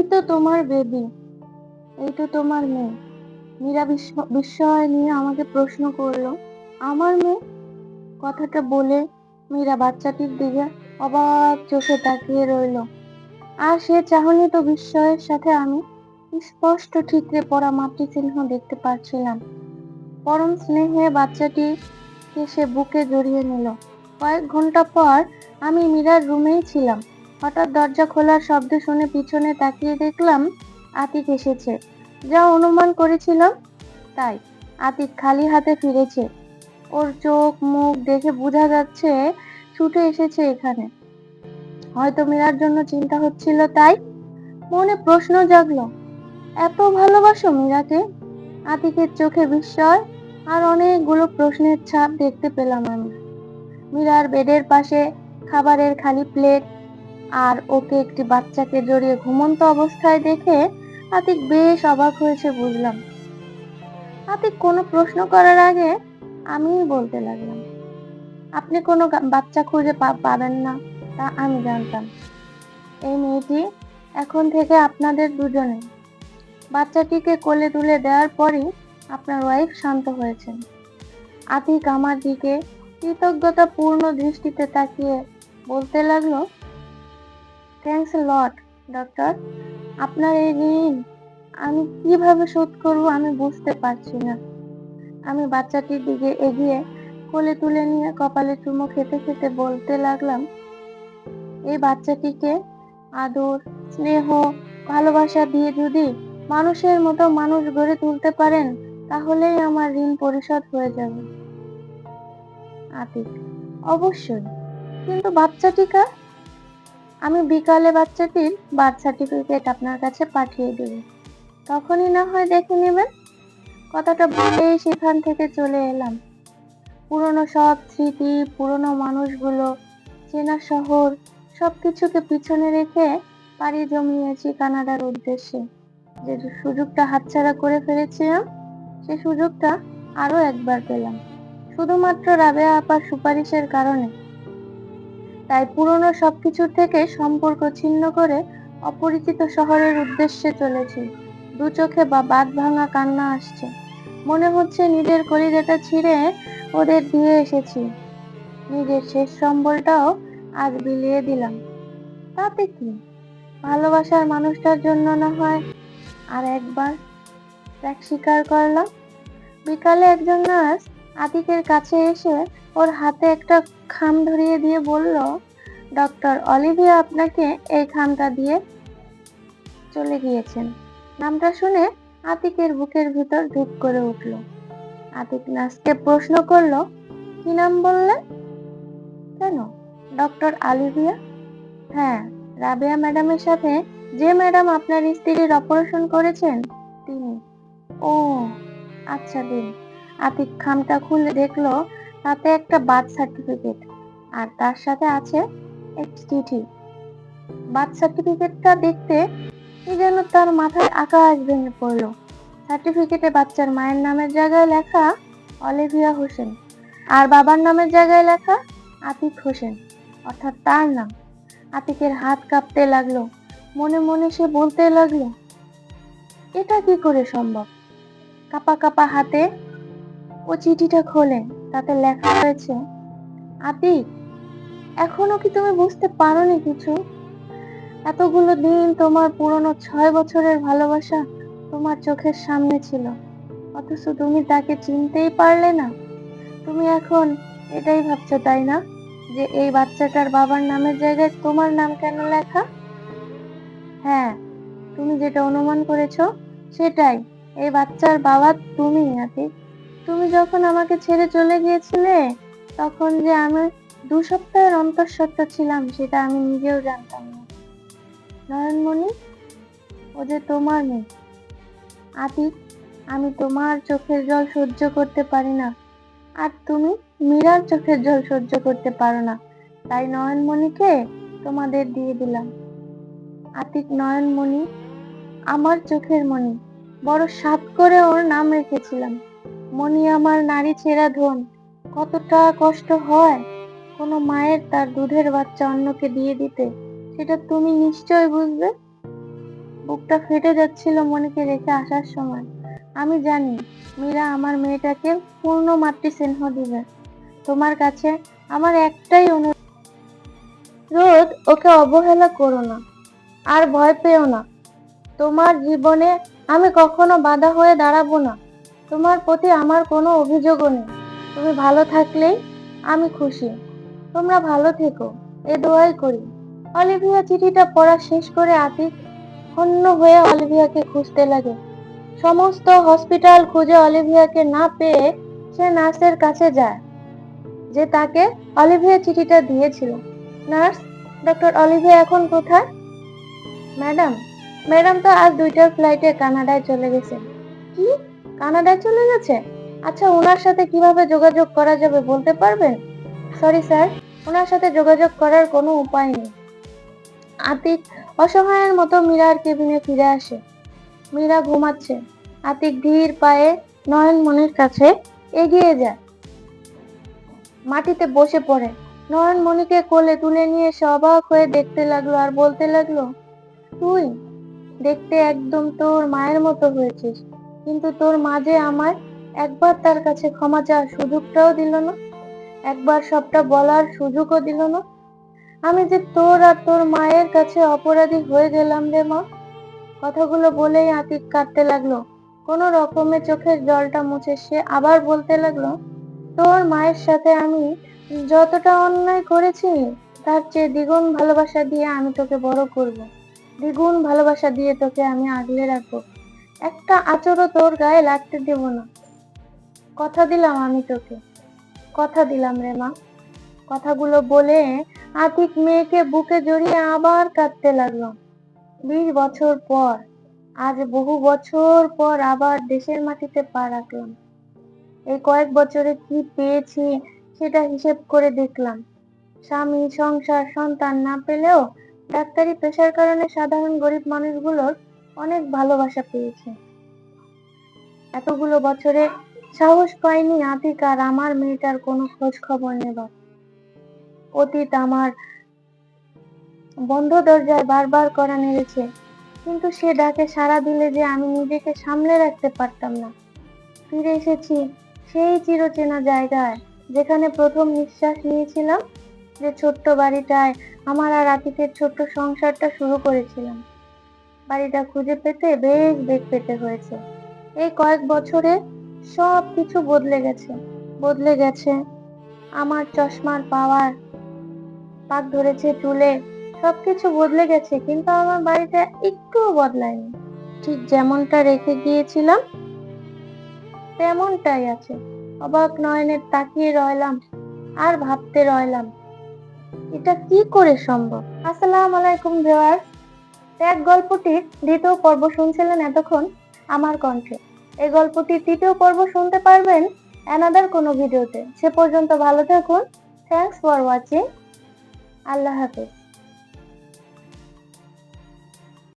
এই তো তোমার বেবি এই তো তোমার মেয়ে। মীরা বিস্ময় নিয়ে আমাকে প্রশ্ন করল, আমার মেয়ে? কথাটা বলে মীরা বাচ্চাটির দিকে অবাক চোখে তাকিয়ে রইল। আর সে চাহনি তো বিস্ময়ের সাথে আমি স্পষ্ট ঠিকরে পড়া মাতৃ চিহ্ন দেখতে পাচ্ছিলাম পরম স্নেহে বাচ্চাটিকে সে বুকে জড়িয়ে নিল। কয়েক ঘণ্টা পর আমি মীরার রুমেই ছিলাম। হঠাৎ দরজা খোলার শব্দ শুনে পিছনে তাকিয়ে দেখলাম, আতিক এসেছে। যা অনুমান করেছিলাম, তাই। আতিক খালি হাতে ফিরেছে। ওর চোখ, মুখ দেখে বোঝা যাচ্ছে ছুটে এসেছে এখানে। হয়তো মীরার জন্য চিন্তা হচ্ছিল, তাই মনে প্রশ্ন জাগলো, এত ভালোবাসো মীরাকে? আতিকের চোখে বিস্ময় আর অনেকগুলো প্রশ্নের ছাপ দেখতে পেলাম আমি। মীরার বেডের পাশে খাবারের খালি প্লেট আর ওকে একটি বাচ্চাকে জড়িয়ে ঘুমন্ত অবস্থায় দেখে আতিক বেশ অবাক হয়েছে বুঝলাম। আতিক, কোনো প্রশ্ন করার আগে আমিই বলতে লাগলাম, আপনি কোনো বাচ্চা খুঁজে পাবেন না, তা আমি জানতাম। এই মেয়েটি এখন থেকে আপনাদের দুজনে। বাচ্চাটিকে কোলে তুলে দেওয়ার পরই আপনার ওয়াইফ শান্ত হয়েছেন। আতিক আমার দিকে কৃতজ্ঞতা পূর্ণ দৃষ্টিতে তাকিয়ে বলতে লাগল থ্যাঙ্কস লট ডক্টর আপনার এই ঋণ আমি কীভাবে শোধ করব আমি বুঝতে পারছি না। আমি বাচ্চাটির দিকে এগিয়ে কোলে তুলে নিয়ে কপালে চুমো খেতে খেতে বলতে লাগলাম, এই বাচ্চাটিকে আদর, স্নেহ, ভালোবাসা দিয়ে যদি মানুষের মতো মানুষ গড়ে তুলতে পারেন, তাহলেই আমার ঋণ পরিশোধ হয়ে যাবে। আতিক, অবশ্যই। কিন্তু বাচ্চাটি কার আমি বিকালে বাচ্চাটির বার্থ সার্টিফিকেট আপনার কাছে পাঠিয়ে দেব তখনই না হয় দেখে নেবেন। কথাটা বলেই সেখান থেকে চলে এলাম। পুরনো সব স্মৃতি, পুরনো মানুষগুলো, চেনা শহর সব কিছুকে পিছনে রেখে পাড়ি জমিয়েছি কানাডার উদ্দেশ্যে। যে সুযোগটা হাতছাড়া করে ফেলেছিলাম, সে সুযোগটা আরও একবার পেলাম। শুধুমাত্র রাবেয়া আপার সুপারিশের কারণে। তাই পুরনো সবকিছু থেকে সম্পর্ক ছিন্ন করে অপরিচিত শহরের উদ্দেশ্যে চলেছি। দু চোখে বা বাদ ভাঙা কান্না আসছে। মনে হচ্ছে নিজের কলিজাটা ছিঁড়ে ওদের দিয়ে এসেছি। নিজের শেষ সম্বলটাও আজ বিলিয়ে দিলাম। তাতে কি? ভালোবাসার মানুষটার জন্য না হয় আর একবার ত্যাগ স্বীকার করলাম? বিকালে একজন নার্স আতিকের কাছে এসে ওর হাতে একটা খাম ধরিয়ে দিয়ে বলল, ডক্টর অলিভিয়া আপনাকে এই খামটা দিয়ে চলে গিয়েছেন। নামটা শুনে আতিকের বুকের ভিতর ধুপ করে উঠল। আতিক নার্সকে প্রশ্ন করল, কি নাম বললেন কেন? ডক্টর আলিভিয়া হ্যাঁ রাবেয়া ম্যাডামের সাথে যে ম্যাডাম আপনার স্ত্রীর অপারেশন করেছেন, তিনি। ও আচ্ছা দিন। আতিক খামটা খুলে দেখল তাতে একটা বার্থ সার্টিফিকেট, আর তার সাথে আছে একটি চিঠি। বার্থ সার্টিফিকেটটা দেখতে কি যেন তার মাথায় আকাশ ভেঙে পড়ল। সার্টিফিকেটে বাচ্চার মায়ের নামের জায়গায় লেখা অলিভিয়া হোসেন, আর বাবার নামের জায়গায় লেখা আতিক হোসেন, অর্থাৎ তার নাম। আতিকের হাত কাঁপতে লাগল, মনে মনে সে বলতে লাগল, এটা কি করে সম্ভব? কাপা কাপা হাতে ও চিঠিটা খোলে তাতে লেখা হয়েছে আতিক, এখনও কি তুমি বুঝতে পারোনি কিছু? এতগুলো দিন তোমার পুরনো ছয় বছরের ভালোবাসা তোমার চোখের সামনে ছিল, অথচ তুমি তাকে চিনতেই পারলে না। তুমি এখন এটাই ভাবছ, তাই না? যে এই বাচ্চাটার বাবার নামের জায়গায় তোমার নাম কেন লেখা? হ্যাঁ তুমি যেটা অনুমান করেছ, সেটাই। এই বাচ্চার বাবা তুমি, আতিক। তুমি যখন আমাকে ছেড়ে চলে গিয়েছিলে, তখন যে আমি দু সপ্তাহের অন্তঃসত্ত্ব ছিলাম, সেটা আমি নিজেও জানতাম না। নয়নমণি, ও যে তোমার মেয়ে। আতিক, আমি তোমার চোখের জল সহ্য করতে পারি না। আর তুমি মীরার চোখের জল সহ্য করতে পারো না। তাই নয়নমণিকে তোমাদের দিয়ে দিলাম। আতিক, নয়নমণি, আমার চোখের মণি। বড় সাত করে ওর নাম রেখেছিলাম। মণি আমার নারী ছেঁড়া ধন, কতটা কষ্ট হয় কোনো মায়ের তার দুধের বাচ্চা অন্যকে দিয়ে দিতে, সেটা তুমি নিশ্চয় বুঝবে? বুকটা ফেটে যাচ্ছিল মনিকে রেখে আসার সময়। আমি জানি মীরা আমার মেয়েটাকে পূর্ণ মাতৃ স্নেহ দিবে। তোমার কাছে আমার একটাই অনুরোধ রোদ ওকে অবহেলা করো না, আর ভয় পেও না। তোমার জীবনে আমি কখনো বাধা হয়ে দাঁড়াবো না। তোমার প্রতি আমার কোনো অভিযোগও নেই। তুমি ভালো থাকলেই আমি খুশি। তোমরা ভালো থেকো, এ দোয়াই করি। অলিভিয়া চিঠিটা পড়া শেষ করে আতিক হন্য হয়ে অলিভিয়াকে খুঁজতে লাগে। সমস্ত হসপিটাল খুঁজে অলিভিয়াকে না পেয়ে সে নার্সের কাছে যায়, যে তাকে অলিভিয়া চিঠিটা দিয়েছিল। নার্স, ডক্টর অলিভিয়া এখন কোথায়? ম্যাডাম ম্যাডাম তো আজ দুইটার ফ্লাইটে কানাডায় চলে গেছে কি? কানাডায় চলে গেছে? আচ্ছা ওনার সাথে কীভাবে যোগাযোগ করা যাবে বলতে পারবেন? সরি স্যার ওনার সাথে যোগাযোগ করার কোনো উপায় নেই। আতিক, অসহায়ের মতো মীরার কেবিনে ফিরে আসে। মীরা ঘুমাচ্ছে। আতিক ধীর পায়ে নয়নমণির কাছে এগিয়ে যায়। মাটিতে বসে পড়ে। নয়নমণিকে কোলে তুলে নিয়ে সে হয়ে দেখতে লাগল আর বলতে লাগল, তুই দেখতে একদম তোর মায়ের মতো হয়েছিস। কিন্তু তোর মাঝে আমার একবার তার কাছে ক্ষমা চাওয়ার সুযোগটাও দিল না। একবার সবটা বলার সুযোগও দিল না। আমি যে তোর আর তোর মায়ের কাছে অপরাধী হয়ে গেলাম রে মা। কথাগুলো বলেই আতিক কাঁদতে লাগল। কোনো রকমে চোখের জলটা মুছে সে আবার বলতে লাগল, তোর মায়ের সাথে আমি যতটা অন্যায় করেছি, তার চেয়ে দ্বিগুণ ভালোবাসা দিয়ে আমি তোকে বড় করব। দ্বিগুণ ভালোবাসা দিয়ে তোকে আমি আগলে রাখব। একটা আচরও তোর গায়ে লাগতে দেব না। কথা দিলাম আমি তোকে। কথা দিলাম রে মা। কথাগুলো বলে আতিক মেয়েকে বুকে জড়িয়ে আবার কাঁদতে লাগল। বিশ বছর পর, আজ বহু বছর পর আবার দেশের মাটিতে পা রাখলাম। এই কয়েক বছরে কি পেয়েছি সেটা হিসেব করে দেখলাম। স্বামী, সংসার, সন্তান না পেলেও ডাক্তারি পেশার কারণে সাধারণ গরিব মানুষগুলোর অনেক ভালোবাসা পেয়েছে। এতগুলো বছরে সাহস পাইনি আতিক আর আমার মেয়েটার কোনো খোঁজ খবর নেবার। অতীত আমার বন্ধ দরজায় বারবার করা নেড়েছে, কিন্তু সে ডাকে সাড়া দিলে যে আমি নিজেকে সামলে রাখতে পারতাম না। ফিরে এসেছি সেই চিরচেনা জায়গায়, যেখানে প্রথম নিঃশ্বাস নিয়েছিলাম যে ছোট্ট বাড়িটায় আমার আর আতিকের ছোট্ট সংসারটা শুরু করেছিলাম। বাড়িটা খুঁজে পেতে বেশ বেগ পেতে হয়েছে। এই কয়েক বছরে সব কিছু বদলে গেছে বদলে গেছে। আমার চশমার পাওয়ার, পাক ধরেছে চুলে, সবকিছু বদলে গেছে, কিন্তু আমার বাড়িটা একটুও বদলায়নি। ঠিক যেমনটা রেখে গিয়েছিলাম, তেমনটাই আছে। অবাক নয়নে তাকিয়ে রইলাম, আর ভাবতে রইলাম, এটা কি করে সম্ভব? আসসালামু আলাইকুম ভিউয়ার্স। এক গল্পটির দ্বিতীয় পর্ব শুনছিলেন এতক্ষণ আমার কণ্ঠে। এই গল্পটির তৃতীয় পর্ব শুনতে পারবেন অ্যানাদার কোনো ভিডিওতে। সে পর্যন্ত ভালো থাকুন। থ্যাংকস ফর ওয়াচিং আল্লাহ হাফেজ।